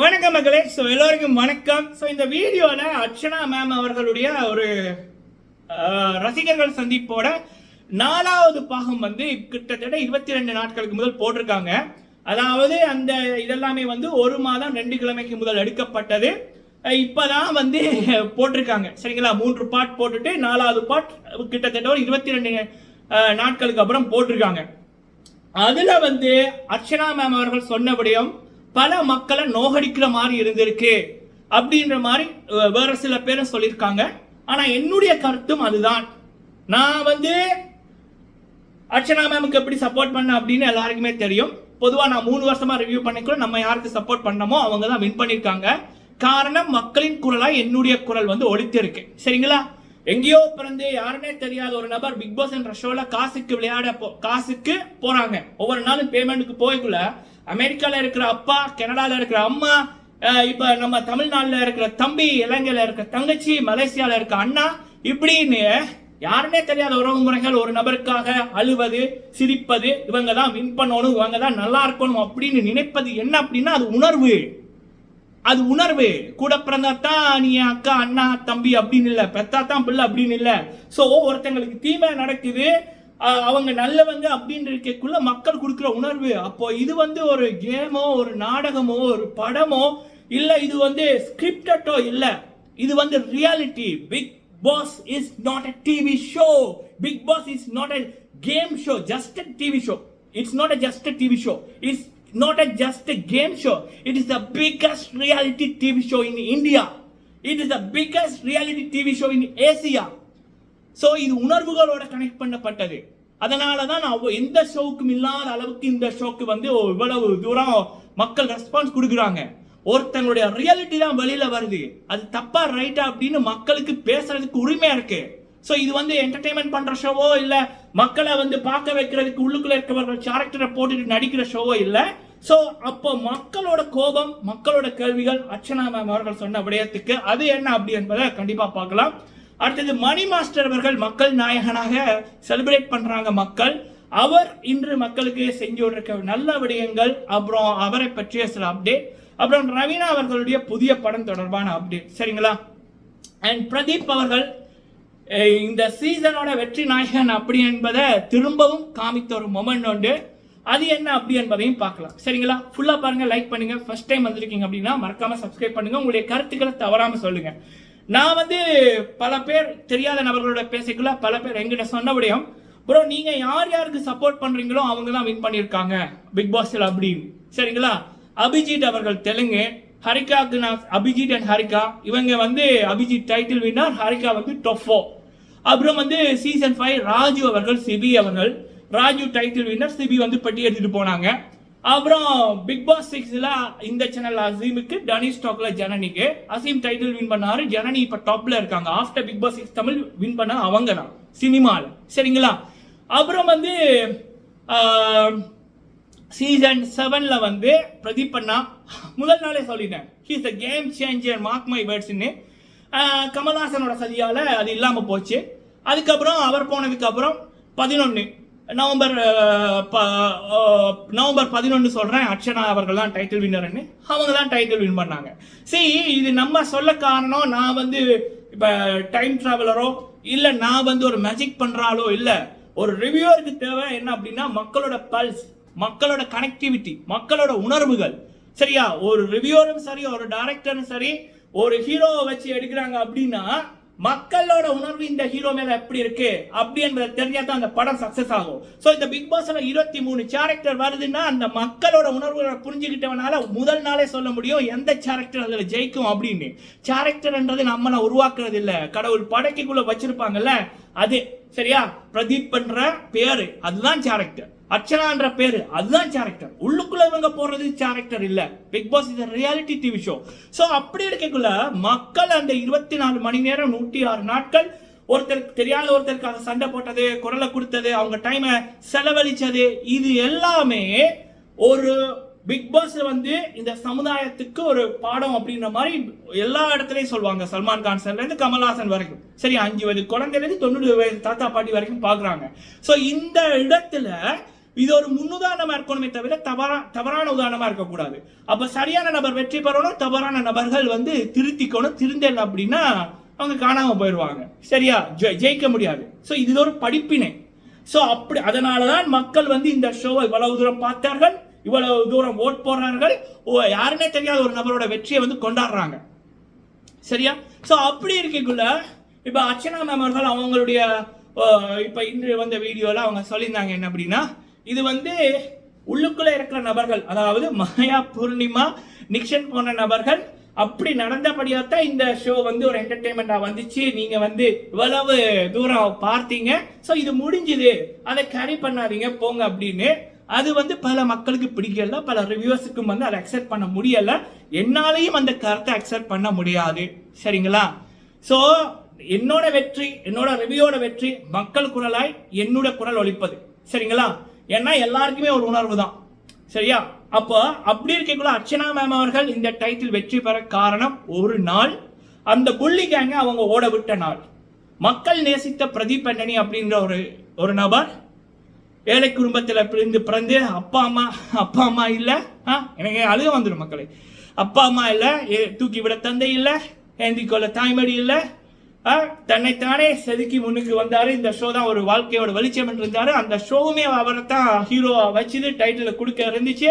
வணக்கம் மக்களே. ஸோ எல்லோருக்கும் வணக்கம். ஸோ இந்த வீடியோவில் அர்ச்சனா மேம் அவர்களுடைய ஒரு ரசிகர்கள் சந்திப்போட நாலாவது பாகம் வந்து கிட்டத்தட்ட இருபத்தி ரெண்டு நாட்களுக்கு முதல் போட்டிருக்காங்க. அதாவது அந்த இதெல்லாமே வந்து ஒரு மாதம் ரெண்டு கிழமைக்கு முதல் எடுக்கப்பட்டது. இப்போதான் வந்து போட்டிருக்காங்க. சரிங்களா? மூன்று பாட் போட்டுட்டு நாலாவது பாட் கிட்டத்தட்ட ஒரு இருபத்தி ரெண்டு நாட்களுக்கு அப்புறம் போட்டிருக்காங்க. அதில் வந்து அர்ச்சனா மேம் அவர்கள் சொன்னபடியும் பல மக்களை நோகடிக்கிற மாதிரி இருந்திருக்கு அப்படின்ற மாதிரி வேற சில பேரும் சொல்லியிருக்காங்க. ஆனா என்னுடைய கருத்தும் அதுதான். நான் வந்து அர்ச்சனா மேமுக்கு எப்படி சப்போர்ட் பண்ண அப்படின்னு எல்லாருக்குமே தெரியும். பொதுவாக நான் மூணு வருஷமா ரிவ்யூ பண்ணிக்கூட நம்ம யாருக்கு சப்போர்ட் பண்ணமோ அவங்க தான் வின் பண்ணியிருக்காங்க. காரணம் மக்களின் குரலாக என்னுடைய குரல் வந்து ஒழித்திருக்கு சரிங்களா? எங்கேயோ பிறந்து யாருன்னே தெரியாத ஒரு நபர் பிக் பாஸ் என்ற ஷோல காசுக்கு விளையாட போ- காசுக்கு போறாங்க. ஒவ்வொரு நாளும் பேமெண்ட்டுக்கு போய்க்குள்ள அமெரிக்காவில் இருக்கிற அப்பா கனடாவில் இருக்கிற அம்மா இப்போ நம்ம தமிழ்நாட்டில் இருக்கிற தம்பி இலங்கையில் இருக்கிற தங்கச்சி மலேசியாவில் இருக்க அண்ணா இப்படின்னு யாருன்னே தெரியாத உறவு முறைகள் ஒரு நபருக்காக அழுவது சிரிப்பது இவங்க தான் வின் பண்ணணும் இவங்க தான் நல்லா இருக்கணும் அப்படின்னு நினைப்பது என்ன அப்படின்னா அது உணர்வு. அது உணர்வு. கூட பிறந்தா தான் நீ அக்கா அண்ணா தம்பி அப்படின்னு இல்லை பெத்தா தான் பிள்ளை அப்படின்னு இல்லை. ஸோ ஒருத்தங்களுக்கு தீமை நடக்குது. அவங்க நல்லவங்க அப்படின்னு இருக்கக்குள்ள மக்கள் கொடுக்குற உணர்வு. அப்போ இது வந்து ஒரு கேமோ ஒரு நாடகமோ ஒரு படமோ இல்லை இது வந்து ஸ்கிரிப்டட்டோ இல்லை. இது வந்து reality Bigg Boss is not a TV show Bigg Boss is not a game show just a TV show it's not a just a TV show it's not a just a game show. It is the biggest reality TV show in India. It is the biggest reality TV show in Asia. So இது உணர்வுகளோட connect பண்ணப்பட்டது. அதனால தான் நான் எந்த ஷோவுக்கும் இல்லாத அளவுக்கு இந்த ஷோக்கு வந்து இவ்வளவு தூரம் மக்கள் ரெஸ்பான்ஸ் கொடுக்குறாங்க. ஒருத்தங்களுடைய ரியாலிட்டி தான் வெளியில வருது. அது தப்பா ரைட்டா அப்படின்னு மக்களுக்கு பேசுறதுக்கு உரிமையா இருக்கு. ஸோ இது வந்து என்டர்டைன்மெண்ட் பண்ற ஷோவோ இல்ல மக்களை வந்து பார்க்க வைக்கிறதுக்கு உள்ளுக்குள்ள இருக்கிறவர்கள் கேரக்டரை போட்டுட்டு நடிக்கிற ஷோவோ இல்ல. ஸோ அப்போ மக்களோட கோபம் மக்களோட கேள்விகள் அர்ச்சனா மேம் அவர்கள் சொன்ன விடயத்துக்கு அது என்ன அப்படி என்பதை கண்டிப்பா பார்க்கலாம். அடுத்தது மணி மாஸ்டர் அவர்கள் மக்கள் நாயகனாக செலிப்ரேட் பண்ணுறாங்க மக்கள். அவர் இன்று மக்களுக்கு செஞ்சு இருக்க நல்ல விடயங்கள் அப்புறம் அவரை பற்றிய சில அப்டேட் அப்புறம் ரவீனா அவர்களுடைய புதிய படம் தொடர்பான அப்டேட் சரிங்களா? அண்ட் பிரதீப் அவர்கள் இந்த சீசனோட வெற்றி நாயகன் அப்படி என்பதை திரும்பவும் காமித்த ஒரு மொமெண்ட் உண்டு. அது என்ன அப்படி என்பதையும் பார்க்கலாம். சரிங்களா? ஃபுல்லாக பாருங்கள் லைக் பண்ணுங்க. ஃபஸ்ட் டைம் வந்திருக்கீங்க அப்படின்னா மறக்காமல் சப்ஸ்கிரைப் பண்ணுங்கள் உங்களுடைய கருத்துக்களை தவறாமல் சொல்லுங்கள் நான் வந்து பல பேர் தெரியாத நபர்களோட பேசிக்கல பல பேர் எங்கிட்ட சொன்னபடியும் ப்ரோ நீங்க யார் யாருக்கு சப்போர்ட் பண்றீங்களோ அவங்க தான் வின் பண்ணியிருக்காங்க பிக் பாஸ்ல அப்படின்னு. சரிங்களா? அபிஜித் அவர்கள் தெலுங்கு ஹரிகாக்கு நான் அபிஜித் அண்ட் ஹரிகா இவங்க வந்து அபிஜித் டைட்டில் வின்னர் ஹரிகா வந்து டொஃபோ அப்புறம் வந்து சீசன் ஃபைவ் ராஜு அவர்கள் சிபி அவர்கள் ராஜு டைட்டில் வின்னர் சிபி வந்து பெட்டி எடுத்துட்டு போனாங்க. அப்புறம் பிக் பாஸ் சிக்ஸ்ல இந்த சேனல் அசீமுக்கு டனி ஸ்டாக்ல ஜனனிக்கு. அசீம் டைட்டில் வின் பண்ணாரு. ஜனனி இப்ப டாப்ல இருக்காங்க. After Bigg Boss six Tamil win பண்ண அவங்க தான். சினிமால. சரிங்களா? அப்புறம் வந்து சீசன் செவன்ல வந்து பிரதீப் அண்ணா. முதல் நாளே சொல்லிட்டேன். He's a game changer mark my வேர்ட்ஸ்னு கமல்ஹாசனோட சதியால் அது இல்லாமல் போச்சு. அதுக்கப்புறம் அவர் போனதுக்கப்புறம் பதினொன்று நவம்பர் ப- நவம்பர் பதினொன்று சொல்கிறேன் அர்ச்சனா அவர்கள் தான் டைட்டில் வின்னர்னு அவங்க தான் டைட்டில் வின் பண்ணாங்க. சரி இது நம்ம சொல்ல காரணம் நான் வந்து இப்போ டைம் ட்ராவலரோ இல்லை நான் வந்து ஒரு மேஜிக் பண்ணுறாலோ இல்லை. ஒரு ரிவ்யூவருக்கு தேவை என்ன அப்படின்னா மக்களோட பல்ஸ் மக்களோட கனெக்டிவிட்டி மக்களோட உணர்வுகள். சரியா? ஒரு ரிவ்யூவரும் சரி ஒரு டைரக்டரும் சரி ஒரு ஹீரோவை வச்சு எடுக்கிறாங்க அப்படின்னா மக்களோட உணர்வு இந்த ஹீரோ மேல எப்படி இருக்கு? அப்படி என்பதை தெரிஞ்சா தான் அந்த படம் சக்சஸ் ஆகும். ஸோ இந்த பிக் பாஸ்ல இருபத்தி மூணு கேரக்டர் வருதுன்னா அந்த மக்களோட உணர்வுகளை புரிஞ்சுக்கிட்டவனால முதல் நாளே சொல்ல முடியும் எந்த கேரக்டர் அதில் ஜெயிக்கும் அப்படின்னு. கேரக்டர்ன்றது நம்மள உருவாக்குறது இல்லை. கடவுள் படைக்குள்ள வச்சிருப்பாங்கல்ல அது. சரியா? பிரதீப் பண்ற பேரு. அதுதான் கேரக்டர் அர்ச்சனான்ற பேரு. அதுதான் கேரக்டர் உள்ளுக்குள்ள இவங்க போறது கேரக்டர் இல்ல. பிக் பாஸ் இது ரியாலிட்டி டிவி ஷோ சோ அப்படி இருக்கக்குள்ள மக்கள் அந்த இருபத்தி நாலு மணி நேரம் நூற்றி ஆறு நாட்கள் ஒருத்தருக்கு தெரியாத ஒருத்தருக்காக சண்டை போட்டது குரலை கொடுத்தது அவங்க டைமை செலவழிச்சது இது எல்லாமே ஒரு பிக் பாஸ் வந்து இந்த சமுதாயத்துக்கு ஒரு பாடம் அப்படின்ற மாதிரி எல்லா இடத்துலையும் சொல்லுவாங்க. சல்மான் கான் இருந்து கமல்ஹாசன் வரைக்கும். சரி அஞ்சு வயது குழந்தைலேருந்து தொண்ணூறு வயது தாத்தா பாட்டி வரைக்கும் பாக்குறாங்க ஸோ இந்த இடத்துல இது ஒரு முன்னுதாரணமா இருக்கணுமே தவிர தவறா தவறான உதாரணமா இருக்கக்கூடாது. அப்ப சரியான நபர் வெற்றி பெறணும் தவறான நபர்கள் வந்து திருத்திக்கணும் திருந்தேன் அப்படின்னா அவங்க காணாம போயிடுவாங்க. சரியா? ஜெயிக்க முடியாது. ஸோ இது ஒரு படிப்பினை. ஸோ அப்படி அதனாலதான் மக்கள் வந்து இந்த ஷோவை இவ்வளவு தூரம் பார்த்தார்கள் இவ்வளவு தூரம் ஓட் போடுறார்கள். ஓ யாருன்னே தெரியாத ஒரு நபரோட வெற்றியை வந்து கொண்டாடுறாங்க. சரியா? ஸோ அப்படி இருக்கக்குள்ள இப்போ அர்ச்சனா மேம் அவர்கள் அவங்களுடைய இப்போ இன்று வந்த வீடியோவில் அவங்க சொல்லியிருந்தாங்க என்ன அப்படின்னா இது வந்து உள்ளுக்குள்ள இருக்கிற நபர்கள் அதாவது மாயா பூர்ணிமா நிக்ஷன் போன்ற நபர்கள் அப்படி நடந்தபடியாக தான் இந்த ஷோ வந்து ஒரு என்டர்டைன்மெண்ட்டாக வந்துச்சு. நீங்கள் வந்து இவ்வளவு தூரம் பார்த்தீங்க. ஸோ இது முடிஞ்சுது. அதை கேரி பண்ணாதீங்க போங்க அப்படின்னு. அது வந்து பல மக்களுக்கு பிடிக்கல பல ரிவ்யூவர்ஸுக்கும் வந்து அதை அக்செப்ட் பண்ண முடியல. என்னாலையும் அந்த கருத்தை அக்செப்ட் பண்ண முடியாது. சரிங்களா? ஸோ என்னோட வெற்றி என்னோட ரிவ்யூவோட வெற்றி மக்கள் குரலாய் என்னோட குரல் ஒழிப்பது சரிங்களா? ஏன்னா எல்லாருக்குமே ஒரு உணர்வு தான் சரியா? அப்போ அப்படி இருக்கக்குள்ள அர்ச்சனா மேம் அவர்கள் இந்த டைட்டில் வெற்றி பெற காரணம் ஒரு நாள். அந்த புள்ளி கேங்க அவங்க ஓட விட்ட நாள். மக்கள் நேசித்த பிரதீப் அண்ணனி அப்படின்ற ஒரு ஒரு நபர். ஏழை குடும்பத்தில் பிரிந்து பிறந்து அப்பா அம்மா அப்பா அம்மா இல்லை. ஆ எனக்கு அழுக வந்துடும் மக்களே. அப்பா அம்மா இல்லை தூக்கி விட தந்தை இல்லை ஏந்தி கொள்ள தாய்மடி இல்லை. தன்னைத்தானே செதுக்கி முன்னுக்கு வந்தார். இந்த ஷோ தான் ஒரு வாழ்க்கையோட வெளிச்சம் இருந்தார் அந்த ஷோவுமே அவரை தான் ஹீரோவா வச்சுது டைட்டில் கொடுக்க இருந்துச்சு.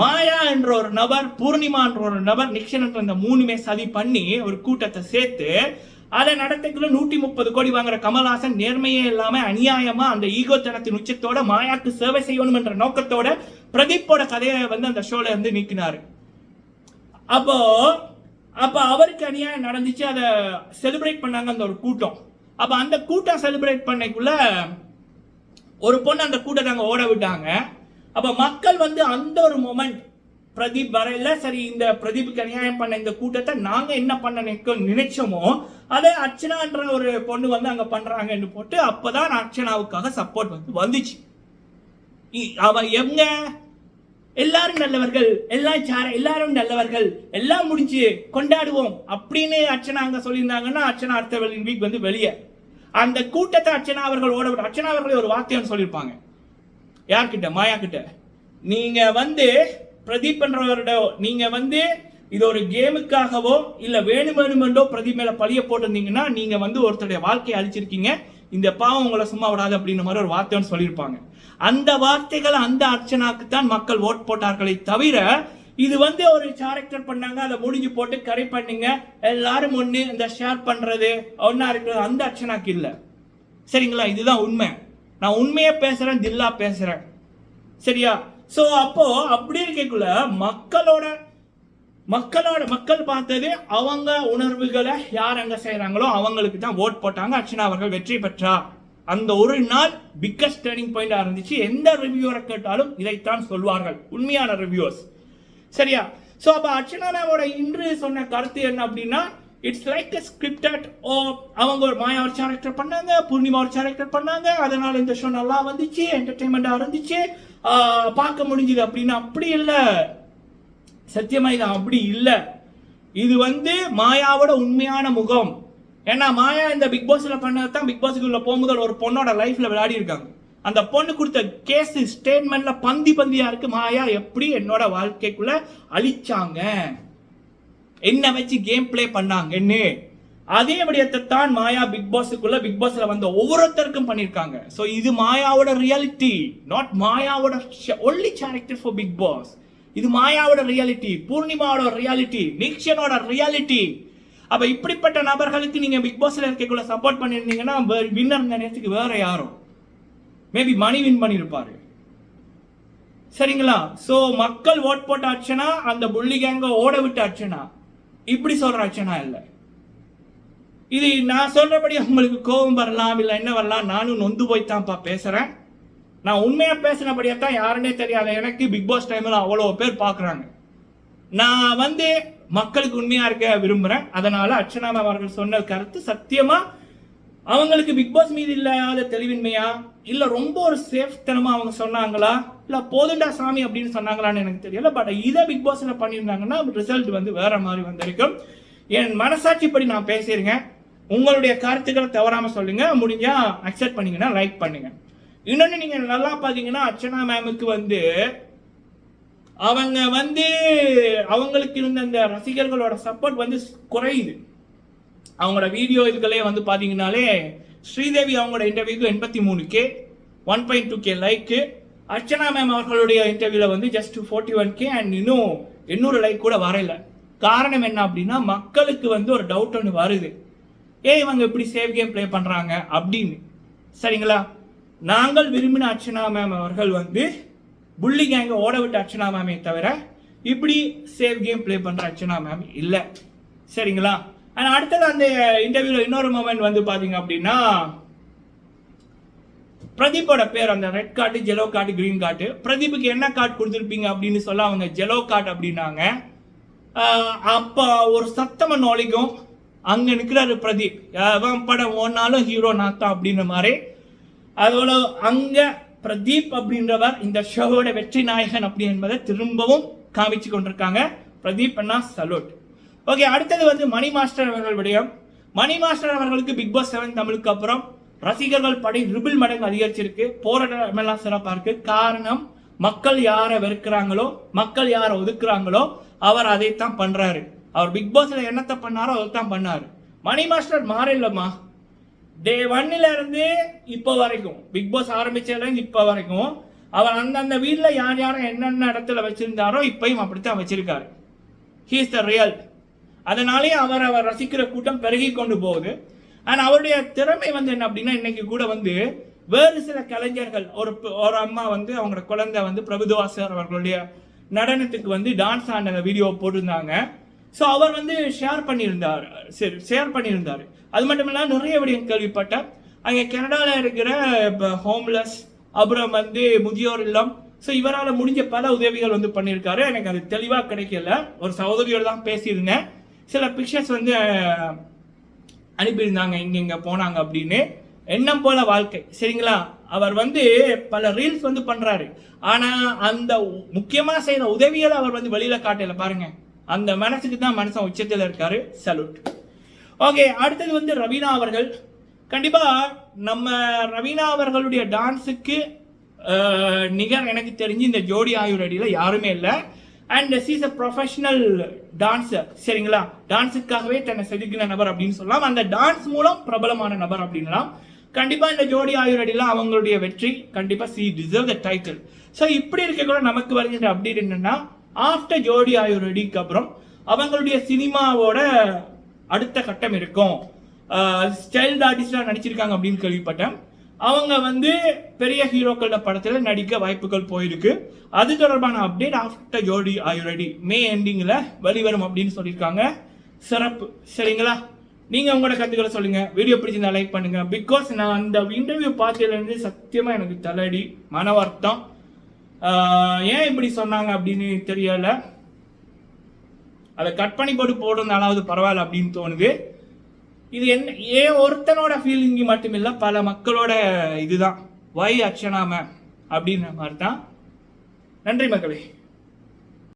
மாயா என்ற ஒரு நபர் பூர்ணிமா என்ற ஒரு நபர் நிக்ஷன் என்ற அந்த மூணுமே சதி பண்ணி ஒரு கூட்டத்தை சேர்த்து அதை நடத்தக்குள்ள நூற்றி முப்பது கோடி வாங்குற கமல்ஹாசன் நேர்மையே இல்லாம அநியாயமா அந்த ஈகோ தனத்தின் உச்சத்தோட மாயாக்கு சேவை செய்யணும் என்ற நோக்கத்தோட பிரதீப்போட கதையை வந்து அந்த ஷோல இருந்து நீக்கினாரு. அப்போ அப்போ அவருக்கு அநியாயம் நடந்துச்சு அதை செலிப்ரேட் பண்ணாங்க அந்த ஒரு கூட்டம். அப்போ அந்த கூட்டம் செலிப்ரேட் பண்ணக்குள்ள ஒரு பொண்ணு அந்த கூட்டத்தை அங்கே ஓட விட்டாங்க. அப்போ மக்கள் வந்து அந்த ஒரு மொமெண்ட் பிரதீப் வரையில சரி இந்த பிரதீப்புக்கு அநியாயம் பண்ண இந்த கூட்டத்தை நாங்கள் என்ன பண்ண நினைக்க- நினைச்சோமோ அதை அர்ச்சனான்ற ஒரு பொண்ணு வந்து அங்கே பண்ணுறாங்கன்னு போட்டு அப்போதான் அர்ச்சனாவுக்காக சப்போர்ட் வந்து வந்துச்சு. இ- அவ எங்க? எல்லாரும் நல்லவர்கள் எல்லாம் சார எல்லாரும் நல்லவர்கள் எல்லாம் முடிஞ்சு கொண்டாடுவோம் அப்படின்னு அர்ச்சனா அங்க சொல்லியிருந்தாங்கன்னா அர்ச்சனா அடுத்த வீக் வந்து வெளியே. அந்த கூட்டத்தை அர்ச்சனா அவர்கள் ஓட விட அர்ச்சனா அவர்களே ஒரு வார்த்தை சொல்லியிருப்பாங்க. யார்கிட்ட? மாயா கிட்ட நீங்க வந்து பிரதீப் என்றவரோட நீங்க வந்து இது ஒரு கேமுக்காகவோ இல்ல வேணும் வேணுமென்றோ பிரதி மேல பழிய போட்டிருந்தீங்கன்னா நீங்க வந்து ஒருத்தருடைய வாழ்க்கையை அழிச்சிருக்கீங்க. இந்த பாவம் உங்களை சும்மா விடாது அப்படின்ற மாதிரி ஒரு வார்த்தை சொல்லியிருப்பாங்க. அந்த வார்த்தைகள் அந்த அர்ச்சனாக்கு தான் மக்கள் ஓட் போட்டார்களே தவிர இது வந்து ஒரு கேரக்டர் பண்ணாங்க அதை முடிஞ்சு போட்டு கரை பண்ணுங்க எல்லாரும் ஒன்று இந்த ஷேர் பண்ணுறது ஒன்றா இருக்கிறது அந்த அர்ச்சனாக்கு இல்லை. சரிங்களா? இதுதான் உண்மை. நான் உண்மையாக பேசுகிறேன் தில்லா பேசுகிறேன் சரியா? ஸோ அப்போது அப்படி இருக்கக்குள்ள மக்களோட மக்களோட மக்கள் பார்த்தது அவங்க உணர்வுகளை யார் அங்க செய்கிறாங்களோ அவங்களுக்கு தான் ஓட் போட்டாங்க. அர்ச்சனா அவர்கள் வெற்றி பெற்றார். அந்த ஒரு நாள் பிக்கஸ்ட் டேர்னிங் பாயிண்டா இருந்துச்சு. எந்த ரிவ்யூரை கேட்டாலும் இதைத்தான் சொல்வார்கள். உண்மையான ரிவ்யூஸ் சரியா? ஸோ அப்போ அர்ச்சனாவோட இன்று சொன்ன கருத்து என்ன அப்படின்னா இட்ஸ் லைக் a ஸ்கிரிப்டட் ஓ அவங்க ஒரு மாயா ஒரு கேரக்டர் பண்ணாங்க பூர்ணிமா ஒரு கேரக்டர் பண்ணாங்க அதனால இந்த ஷோ நல்லா வந்துச்சு என்டர்டெயின்மெண்ட்டாக இருந்துச்சு. பார்க்க முடிஞ்சுது அப்படின்னு அப்படி இல்லை. சத்தியமா இது அப்படி இல்லை. இது வந்து மாயாவோட உண்மையான முகம். ஏன்னா மாயா இந்த பிக் பாஸ்ல பண்ணது தான் பிக் பாஸ்க்குள்ள போகும்போது ஒரு பொண்ணோட லைஃப்ல விளையாடி இருக்காங்க. அந்த பொண்ணு கொடுத்த கேஸ் ஸ்டேட்மெண்ட்ல பந்தி பந்தியா இருக்கு. மாயா எப்படி என்னோட வாழ்க்கைக்குள்ள அழிச்சாங்க? என்ன வச்சு கேம் ப்ளே பண்ணாங்கன்னு? அதே விடயத்தை தான் மாயா பிக் பாஸுக்குள்ள பிக் பாஸ்ல வந்த ஒவ்வொருத்தருக்கும் பண்ணிருக்காங்க சோ இது மாயாவோட reality not மாயாவோட only character for Bigg Boss இது மாயாவோட ரியாலிட்டி பூர்ணிமாவோட ரியாலிட்டி நிக்ஷனோட ரியாலிட்டி அப்ப இப்படிப்பட்ட நபர்களுக்கு நீங்க பிக் பாஸ்ல இருக்கக்குள்ள சப்போர்ட் பண்ணிருந்தீங்கன்னா வின்னர் நேரத்துக்கு வேற யாரும் மேபி மணி வின் பண்ணியிருப்பாரு. சரிங்களா? சோ மக்கள் ஓட் போட்டாச்சுன்னா அந்த புள்ளி கேங்க ஓட விட்ட இப்படி சொல்ற அர்ச்சனா இல்ல. இது நான் சொல்றபடி உங்களுக்கு கோபம் வரலாம் இல்ல என்ன வரலாம் நானும் நொந்து போய் தான்ப்பா பேசுறேன். நான் உண்மையா பேசினபடியா தான் யாருன்னே தெரியாத எனக்கு பிக் பாஸ் டைம்ல அவ்வளோ பேர் பாக்குறாங்க. நான் வந்து மக்களுக்கு உண்மையா இருக்க விரும்புறேன். அதனால அர்ச்சனா மேம் அவர்கள் சொன்ன கருத்து சத்தியமா? அவங்களுக்கு பிக் பாஸ் மீது இல்லாத தெளிவின்மையா? இல்ல ரொம்ப ஒரு சேஃப்தனமா அவங்க சொன்னாங்களா? இல்ல போதுண்டா சாமி அப்படின்னு சொன்னாங்களான்னு எனக்கு தெரியல. பட் இதை பிக் பாஸ்ல பண்ணியிருந்தாங்கன்னா ரிசல்ட் வந்து வேற மாதிரி வந்திருக்கும். என் மனசாட்சிப்படி நான் பேசியிருக்கேன். உங்களுடைய கருத்துக்களை தவறாம சொல்லுங்க. முடிஞ்சா அக்செப்ட் பண்ணீங்கன்னா லைக் பண்ணுங்க. இன்னொன்று நீங்கள் நல்லா பார்த்தீங்கன்னா அர்ச்சனா மேமுக்கு வந்து அவங்க வந்து அவங்களுக்கு இருந்த அந்த ரசிகர்களோட சப்போர்ட் வந்து குறையுது. அவங்களோட வீடியோ இதுகளே வந்து பார்த்தீங்கனாலே ஸ்ரீதேவி அவங்களோட இன்டர்வியூக்கு எண்பத்தி மூணு K one point two K like Archana ma'am அவர்களுடைய இன்டர்வியூவில் வந்து just forty one K and இன்னும் எண்ணூறு லைக் கூட வரல. காரணம் என்ன அப்படின்னா மக்களுக்கு வந்து ஒரு டவுட் ஒன்று வருது. ஏன் இவங்க இப்படி சேவ் கேம் ப்ளே பண்ணுறாங்க அப்படின்னு. சரிங்களா? நாங்கள் விரும்பின அர்ச்சனா மேம் அவர்கள் வந்து புள்ளி கேங்கை ஓட விட்ட அர்ச்சனா மேமே தவிர இப்படி சேவ் கேம் ப்ளே பண்ணுற அர்ச்சனா மேம் இல்லை. சரிங்களா? அண்ட் அடுத்தது அந்த இன்டர்வியூவில் இன்னொரு மூமெண்ட் வந்து பார்த்தீங்க அப்படின்னா பிரதீப்போட பேர் அந்த red card yellow card green card பிரதீப்புக்கு என்ன கார்டு கொடுத்துருப்பீங்க அப்படின்னு சொல்ல அவங்க ஜெலோ கார்டு அப்படின்னாங்க. அப்போ ஒரு சத்தம நொழிக்கும் அங்கே நிற்கிறாரு பிரதீப். அவன் படம் ஓனாலும் ஹீரோ நாத்தான் அப்படின்ற மாதிரி அதோட அங்க பிரதீப் அப்படின்றவர் இந்த ஷோவோட வெற்றி நாயகன் அப்படி என்பதை திரும்பவும் காமிச்சு கொண்டிருக்காங்க. பிரதீப் அண்ணா சலூட் ஓகே அடுத்தது வந்து மணி மாஸ்டர் அவர்கள் விடயம். மணி மாஸ்டர் அவர்களுக்கு பிக் பாஸ் செவன் தமிழுக்கு அப்புறம் ரசிகர்கள் படை ரிபிள் மடங்கு அதிகரிச்சிருக்கு. போராட்டம் எல்லாம் சிறப்பாக இருக்கு. காரணம் மக்கள் யாரை வெறுக்கிறாங்களோ மக்கள் யாரை ஒதுக்குறாங்களோ அவர் அதைத்தான் பண்றாரு. அவர் பிக் பாஸ்ல என்னத்தை பண்ணாரோ அதைத்தான் பண்ணாரு. மணி மாஸ்டர் மாறில்லம்மா டே ஒன்னில் இருந்து இப்போ வரைக்கும் பிக் பாஸ் ஆரம்பித்ததுலேருந்து இப்போ வரைக்கும் அவர் அந்தந்த வீட்டில் யார் யாரும் என்னென்ன இடத்துல வச்சுருந்தாரோ இப்பையும் அப்படித்தான் வச்சுருக்காரு. ஹீஸ் த ரியல் அதனாலே அவர் அவர் ரசிக்கிற கூட்டம் பெருகி கொண்டு போகுது. அண்ட் அவருடைய திறமை வந்து என்ன அப்படின்னா இன்னைக்கு கூட வந்து வேறு சில கலைஞர்கள் ஒரு ஒரு அம்மா வந்து அவங்களோட குழந்தை வந்து பிரபுதுவாசர் அவர்களுடைய நடனத்துக்கு வந்து டான்ஸ் ஆன வீடியோ போட்டிருந்தாங்க. ஸோ அவர் வந்து ஷேர் பண்ணியிருந்தார். சரி ஷேர் பண்ணியிருந்தார். அது மட்டும் இல்லாமல் நிறைய விடயம் கேள்விப்பட்டேன் அங்கே கனடாவில் இருக்கிற ஹோம்லெஸ் அப்புறம் வந்து முதியோர் இல்லம். ஸோ இவரால் முடிஞ்ச பல உதவிகள் வந்து பண்ணியிருக்காரு. எனக்கு அது தெளிவாக கிடைக்கல. ஒரு சகோதரியோடு தான் பேசியிருந்தேன். சில பிக்சர்ஸ் வந்து அனுப்பியிருந்தாங்க. இங்க போனாங்க அப்படின்னு. எண்ணம் போல வாழ்க்கை. சரிங்களா? அவர் வந்து பல ரீல்ஸ் வந்து பண்ணுறாரு ஆனால் அந்த முக்கியமாக செய்கிற உதவிகளை அவர் வந்து வெளியில் காட்டல. பாருங்கள் அந்த மனசுக்கு தான் மனுஷன் உச்சத்தில் இருக்காரு. சல்யூட் ஓகே அடுத்தது வந்து ரவீனா அவர்கள். கண்டிப்பாக நம்ம ரவீனா அவர்களுடைய டான்ஸுக்கு நிகர் எனக்கு தெரிஞ்சு இந்த ஜோடி ஆயுரடியில யாருமே இல்லை. And she's a professional dancer சரிங்களா? டான்ஸுக்காகவே தன்னை செதுக்கின நபர் அப்படின்னு சொல்லலாம். அந்த டான்ஸ் மூலம் பிரபலமான நபர் அப்படின்லாம் கண்டிப்பாக இந்த ஜோடி ஆயுரடியில அவங்களுடைய வெற்றி கண்டிப்பாக she deserve the title so இப்படி இருக்க கூட நமக்கு வருகின்ற அப்டேட் என்னன்னா ஆஃப்டர் ஜோடி ஆயுரடிக்கு அப்புறம் அவங்களுடைய சினிமாவோட அடுத்த கட்டம் இருக்கும். ஸ்டைல்ட் ஆர்டிஸ்டாக நடிச்சிருக்காங்க அப்படின்னு கேள்விப்பட்டேன். அவங்க வந்து பெரிய ஹீரோக்கள படத்தில் நடிக்க வாய்ப்புகள் போயிருக்கு. அது தொடர்பான அப்டேட் ஆஃப்டர் ஜோடி ஆயுரெடி மே எண்டிங்கில் வெளிவரும் அப்படின்னு சொல்லியிருக்காங்க. சிறப்பு. சரிங்களா? நீங்கள் உங்களோட கருத்துக்களை சொல்லுங்கள் வீடியோ பிடிச்சிருந்தா லைக் பண்ணுங்கள் பிகாஸ் நான் அந்த இன்டர்வியூ பார்த்ததுலேருந்து சத்தியமாக எனக்கு தலையடி மன வருத்தம் ஏன் இப்படி சொன்னாங்க அப்படின்னு தெரியல. அதை கட் பண்ணி போட்டு போடுறதுனாலாவது பரவாயில்ல அப்படின்னு தோணுது. இது என்ன ஏன் ஒருத்தனோட ஃபீலிங் மட்டும் இல்லை பல மக்களோட இதுதான். வை அர்ச்சனா அப்படின்ற மாதிரி தான் நன்றி மக்களே.